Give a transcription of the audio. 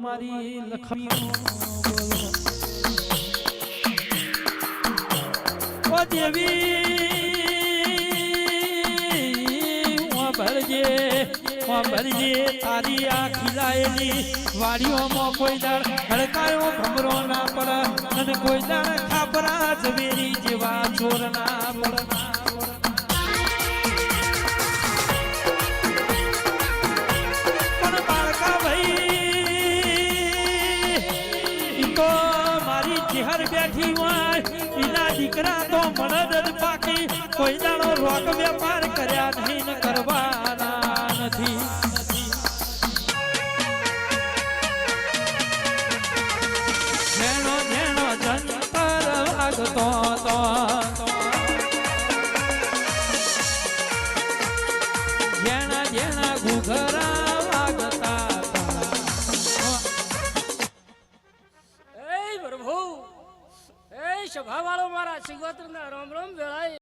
મારી બોલો. ભરજે હું તારી આ ખીલાયેલી વાડીઓમાં કોઈ દાળ હડકાયો ભમરો ના પડ અને કોઈ દાળ ખાપરા ઝવેરી જેવા ચોર ના પડ ઈ તો મારી ચિહર બેઠી હોય એના દીકરા તો મળદ જ પાકી કોઈ દાડો રોગ વેપાર કર્યા નહીં ને કરવાના નથી જેણો જેણો જંતર વાગતો તો જેણા જેણા ઘૂઘરા એ પ્રભુ એ સભા વાળો મારા સિંગોત્ર ના રોમ રોમ વેળાએ